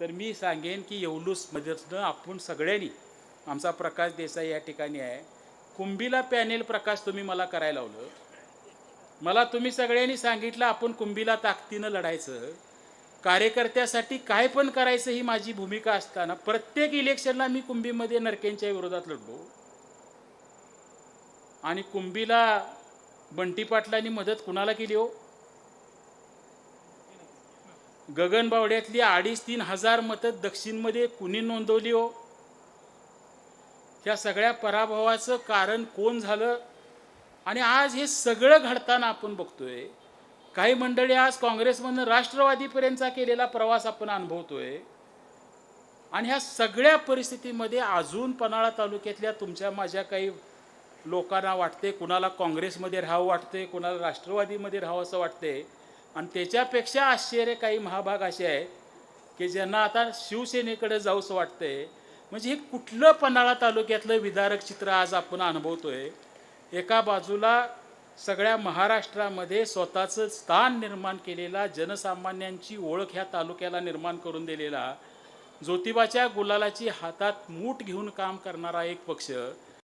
तर मी सांगेन की येवलूसमध्येच आपण सगळ्यांनी आमचा प्रकाश देसाई या ठिकाणी आहे. कुंभीला पॅनेल प्रकाश तुम्ही मला करायला लावलं. मला तुम्ही सगळ्यांनी सांगितलं आपण कुंभीला ताकदीनं लढायचं. कार्यकर्त्यासाठी काय पण करायचं ही माझी भूमिका असताना प्रत्येक इलेक्शनला मी कुंभीमध्ये नरकेंच्या विरोधात लढलो. आणि कुंभीला बंटी पाटलांनी मदत कुणाला केली हो? गगनबावड्यातली अडीच तीन हजार मतं दक्षिणमध्ये कुणी नोंदवली हो? ह्या सगळ्या पराभवाचं कारण कोण झालं? आणि आज हे सगळं घडताना आपण बघतोय काही मंडळी आज काँग्रेसमधनं राष्ट्रवादीपर्यंतचा केलेला प्रवास आपण अनुभवतोय. आणि ह्या सगळ्या परिस्थितीमध्ये अजून पन्हाळा तालुक्यातल्या तुमच्या माझ्या काही लोकांना वाटते कुणाला काँग्रेसमध्ये राहावं वाटते कुणाला राष्ट्रवादीमध्ये राहावं असं वाटते आणि त्याच्यापेक्षा आश्चर्य काही महाभाग असे आहेत की ज्यांना आता शिवसेनेकडे जाऊसं वाटतंय. म्हणजे हे कुठलं पन्हाळा तालुक्यातलं विदारक चित्र आज आपण अनुभवतोय? एका बाजूला सगळ्या महाराष्ट्रामध्ये स्वतःचं स्थान निर्माण केलेला जनसामान्यांची ओळख ह्या तालुक्याला निर्माण करून दिलेला ज्योतिबाच्या गुलालाची हातात मूठ घेऊन काम करणारा एक पक्ष